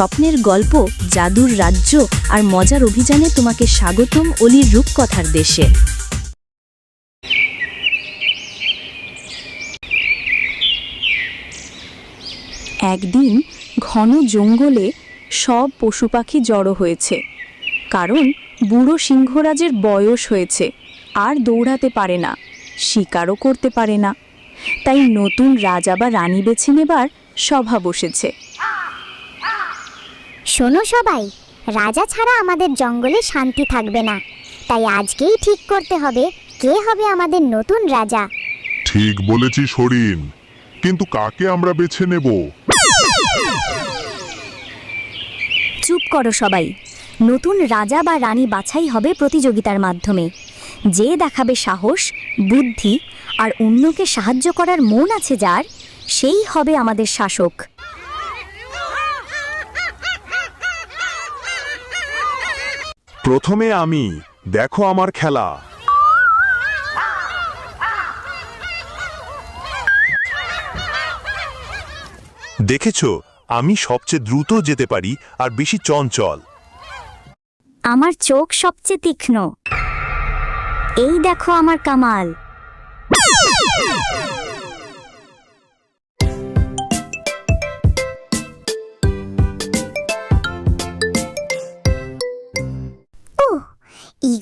স্বপ্নের গল্প, জাদুর রাজ্য আর মজার অভিযানে তোমাকে স্বাগতম অলির রূপকথার দেশে। একদিন ঘন জঙ্গলে সব পশু পাখি জড়ো হয়েছে। কারণ বুড়ো সিংহরাজের বয়স হয়েছে, আর দৌড়াতে পারে না, শিকারও করতে পারে না। তাই নতুন রাজা বা রানী বেছে নেবার সভা বসেছে। শোনো সবাই রাজা ছাড়া আমাদের জঙ্গলে শান্তি থাকবে না। তাই আজকেই ঠিক করতে হবে কে হবে আমাদের নতুন রাজা। ঠিক বলেছিস হরিণ কিন্তু কাকে আমরা বেছে নেব? চুপ করো সবাই নতুন রাজা বা রানী বাছাই হবে প্রতিযোগিতার মাধ্যমে। যে দেখাবে সাহস বুদ্ধি আর অন্যকে সাহায্য করার মন আছে যার সেই হবে আমাদের শাসক। প্রথমে আমি, দেখো আমার খেলা। দেখেছ, আমি সবচেয়ে দ্রুত যেতে পারি আর বেশি চঞ্চল। আমার চোখ সবচেয়ে তীক্ষ্ণ। এই দেখো আমার কামাল।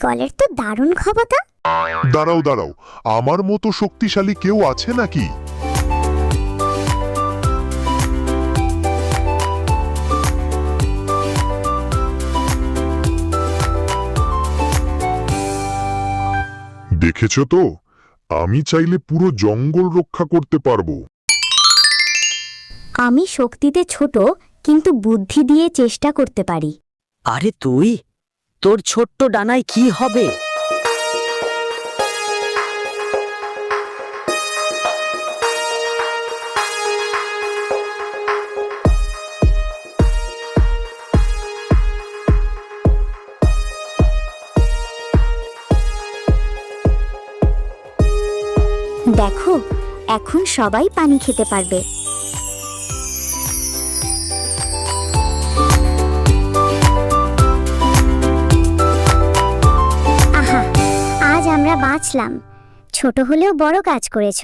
ইগলের তো দারুণ ক্ষমতা দাঁড়াও দাঁড়াও আমার মতো শক্তিশালী কেউ আছে নাকি? দেখেছ তো? আমি চাইলে পুরো জঙ্গল রক্ষা করতে পারব। আমি শক্তিতে ছোট কিন্তু বুদ্ধি দিয়ে চেষ্টা করতে পারি। আরে তুই তোর ছোট্ট ডানায় কি হবে? দেখো এখন সবাই পানি খেতে পারবে। বাঁচলাম। ছোট হলেও বড় কাজ করেছ।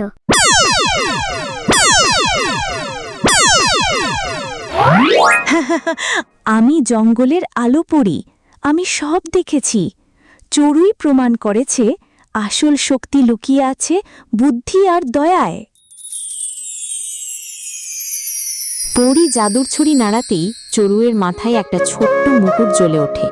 আমি জঙ্গলের আলো পড়ি, আমি সব দেখেছি। চড়ুই প্রমাণ করেছে, আসল শক্তি লুকিয়ে আছে বুদ্ধি আর দয়ায়। পরি জাদুর ছুরি নাড়াতেই চড়ুয়ের মাথায় একটা ছোট্ট মুকুট জ্বলে ওঠে।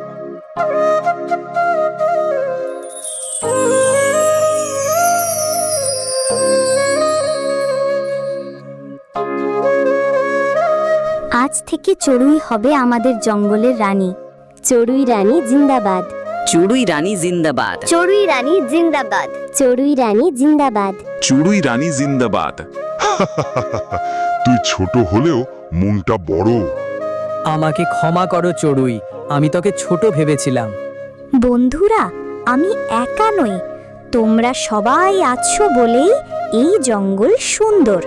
আজ থেকে চড়ুই হবে আমাদের জঙ্গলের রানী। চড়ুই রানী জিন্দাবাদ। চড়ুই রানী জিন্দাবাদ। চড়ুই রানী জিন্দাবাদ। চড়ুই রানী জিন্দাবাদ। চুড়ুই রানী জিন্দাবাদ। তুই ছোট হলেও মনটা বড়। আমাকে ক্ষমা করো চড়ুই আমি তোকে ছোট ভেবেছিলাম। বন্ধুরা আমি একা নই। তোমরা সবাই আছো বলেই এই জঙ্গল সুন্দর।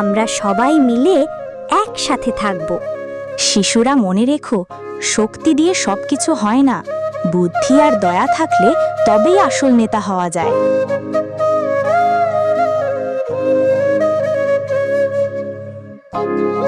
আমরা সবাই মিলে একসাথে থাকব। শিশুরা মনে রেখো, শক্তি দিয়ে সব কিছু হয় না। বুদ্ধি আর দয়া থাকলে তবেই আসল নেতা হওয়া যায়।